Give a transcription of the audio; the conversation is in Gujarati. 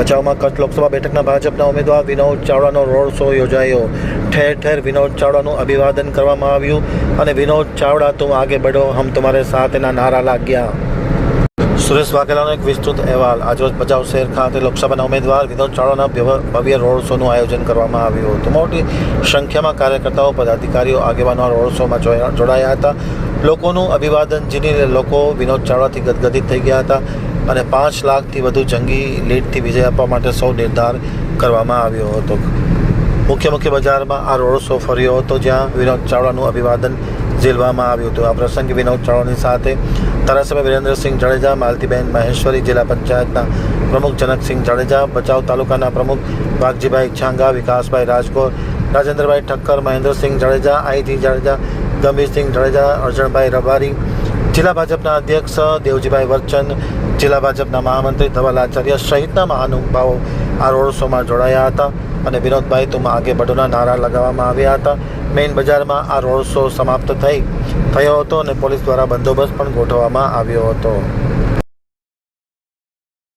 ભચાઉમાં કચ્છ લોકસભા બેઠકના ભાજપના ઉમેદવાર વિનોદ ચાવડાનો રોડ શો યોજાયો. ઠેર ઠેર વિનોદ ચાવડાનું અભિવાદન કરવામાં આવ્યું અને વિનોદ ચાવડા તું આગે બઢો, હમ તમારે સાથેના નારા લાગ્યા. સુરેશ વાઘેલાનો એક વિસ્તૃત અહેવાલ. આજરોજ ભચાઉ શહેર ખાતે લોકસભાના ઉમેદવાર વિનોદ ચાવડાના ભવ્ય- રોડ શોનું આયોજન કરવામાં આવ્યું હતું. મોટી સંખ્યામાં કાર્યકર્તાઓ, પદાધિકારીઓ, આગેવાનો રોડ શોમાં જોડાયા હતા. લોકોનું અભિવાદન ઝીલીને લોકો વિનોદ ચાવડાથી ગદગદિત થઈ ગયા હતા અને પાંચ લાખથી વધુ જંગી લીડથી વિજય આપવા માટે સૌ નિર્ધાર કરવામાં આવ્યો હતો. મુખ્ય મુખ્ય બજારમાં આ રોડ શો ફર્યો હતો જ્યાં વિનોદ ચાવડાનું અભિવાદન ઝીલવામાં આવ્યું હતું. આ પ્રસંગે વિનોદ ચાવડાની સાથે ધારાસભ્ય વિરેન્દ્રસિંહ જાડેજા, માલતીબેન મહેશ્વરી, જિલ્લા પંચાયતના પ્રમુખ જનકસિંહ જાડેજા, ભચાઉ તાલુકાના પ્રમુખ વાઘજીભાઈ છાંગા, વિકાસભાઈ રાજકોર રાજેન્દ્રભાઈ ઠક્કર, મહેન્દ્રસિંહ જાડેજા, આઈજી જાડેજા, ગંભીરસિંહ જાડેજા, અર્જણભાઈ રબારી, જિલ્લા ભાજપના અધ્યક્ષ દેવજીભાઈ વર્ચન, જિલ્લા ભાજપના મહામંત્રી ધવલ આચાર્ય સહિતના મહાનુભાવો આ રોડ શોમાં જોડાયા હતા અને વિનોદભાઈ તુમ આગે બઢોના નારા લગાવવામાં આવ્યા હતા. મેઇન બજારમાં આ રોડ શો સમાપ્ત થઈ, થયો હતો અને પોલીસ દ્વારા બંદોબસ્ત પણ ગોઠવવામાં આવ્યો હતો.